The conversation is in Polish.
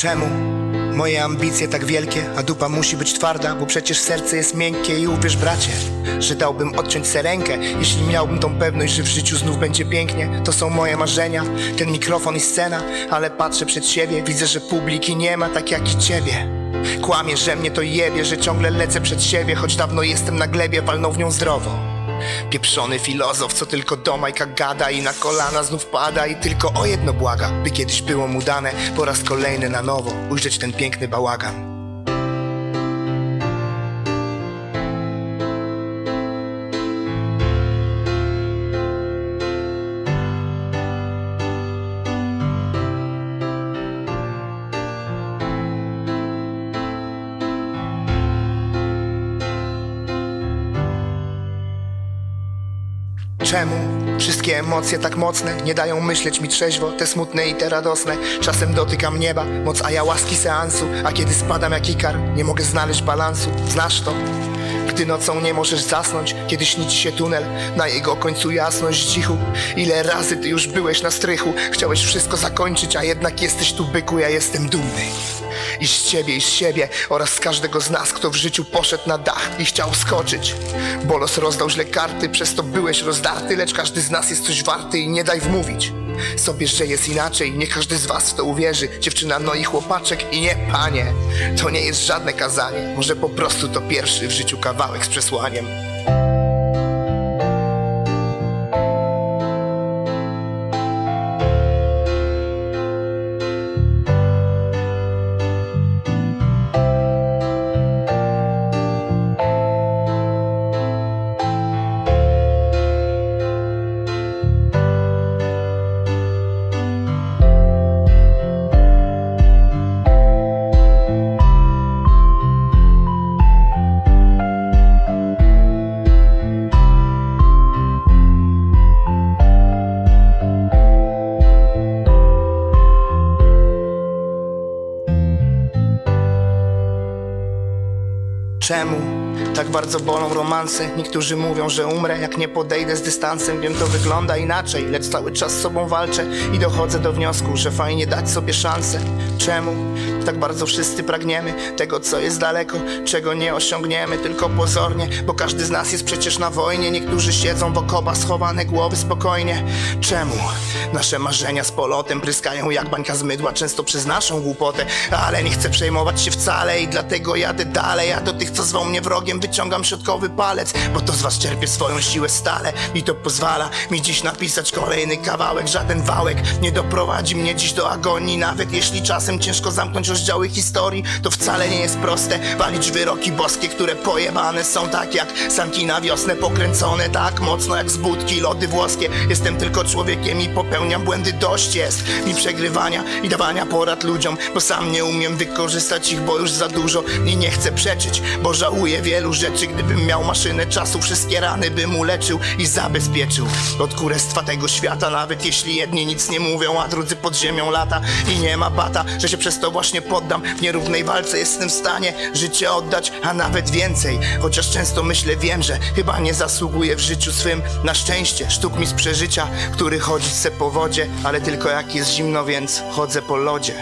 Czemu? Moje ambicje tak wielkie, a dupa musi być twarda, bo przecież serce jest miękkie i uwierz bracie, że dałbym odciąć se rękę, jeśli miałbym tą pewność, że w życiu znów będzie pięknie. To są moje marzenia, ten mikrofon i scena, ale patrzę przed siebie, widzę, że publiki nie ma tak jak i ciebie. Kłamie, że mnie to jebie, że ciągle lecę przed siebie, choć dawno jestem na glebie, walną w nią zdrowo. Pieprzony filozof, co tylko do Majka gada i na kolana znów pada i tylko o jedno błaga, by kiedyś było mu dane po raz kolejny na nowo ujrzeć ten piękny bałagan. Czemu? Wszystkie emocje tak mocne nie dają myśleć mi trzeźwo, te smutne i te radosne. Czasem dotykam nieba, moc ayahuaski seansu, a kiedy spadam jak ikar, nie mogę znaleźć balansu. Znasz to? Gdy nocą nie możesz zasnąć, kiedy śni ci się tunel, na jego końcu jasność cichu. Ile razy ty już byłeś na strychu, chciałeś wszystko zakończyć, a jednak jesteś tu byku, ja jestem dumny. I z ciebie, i z siebie oraz z każdego z nas, kto w życiu poszedł na dach i chciał skoczyć. Bo los rozdał źle karty, przez to byłeś rozdarty, lecz każdy z nas jest coś warty i nie daj wmówić. Sobie, że jest inaczej, nie każdy z was w to uwierzy. Dziewczyna, no i chłopaczek i nie, panie. To nie jest żadne kazanie, może po prostu to pierwszy w życiu kawałek z przesłaniem. Czemu tak bardzo bolą romanse? Niektórzy mówią, że umrę, jak nie podejdę z dystansem. Wiem, to wygląda inaczej, lecz cały czas z sobą walczę i dochodzę do wniosku, że fajnie dać sobie szansę. Czemu tak bardzo wszyscy pragniemy tego, co jest daleko, czego nie osiągniemy, tylko pozornie, bo każdy z nas jest przecież na wojnie. Niektórzy siedzą w okopach, schowane głowy spokojnie. Czemu nasze marzenia z polotem pryskają jak bańka z mydła, często przez naszą głupotę, ale nie chcę przejmować się wcale i dlatego jadę dalej, a do tych, co zwą mnie wrogiem, wyciągam środkowy palec, bo to z was czerpie swoją siłę stale i to pozwala mi dziś napisać kolejny kawałek. Żaden wałek nie doprowadzi mnie dziś do agonii, nawet jeśli czasem ciężko zamknąć rozdziały historii, to wcale nie jest proste walić wyroki boskie, które pojebane są tak jak sanki na wiosnę, pokręcone tak mocno jak z budki lody włoskie. Jestem tylko człowiekiem i popełniam błędy, dość jest mi przegrywania i dawania porad ludziom, bo sam nie umiem wykorzystać ich, bo już za dużo i nie chcę przeczyć, bo żałuję wielu rzeczy, gdybym miał maszynę czasu, wszystkie rany bym uleczył i zabezpieczył od kurestwa tego świata, nawet jeśli jedni nic nie mówią, a drudzy pod ziemią lata i nie ma bata, że się przez to właśnie poddam. W nierównej walce jestem w stanie życie oddać, a nawet więcej, chociaż często myślę, wiem, że chyba nie zasługuję w życiu swym na szczęście, sztuk mi z przeżycia, który chodzić se po wodzie, ale tylko jak jest zimno, więc chodzę po lodzie.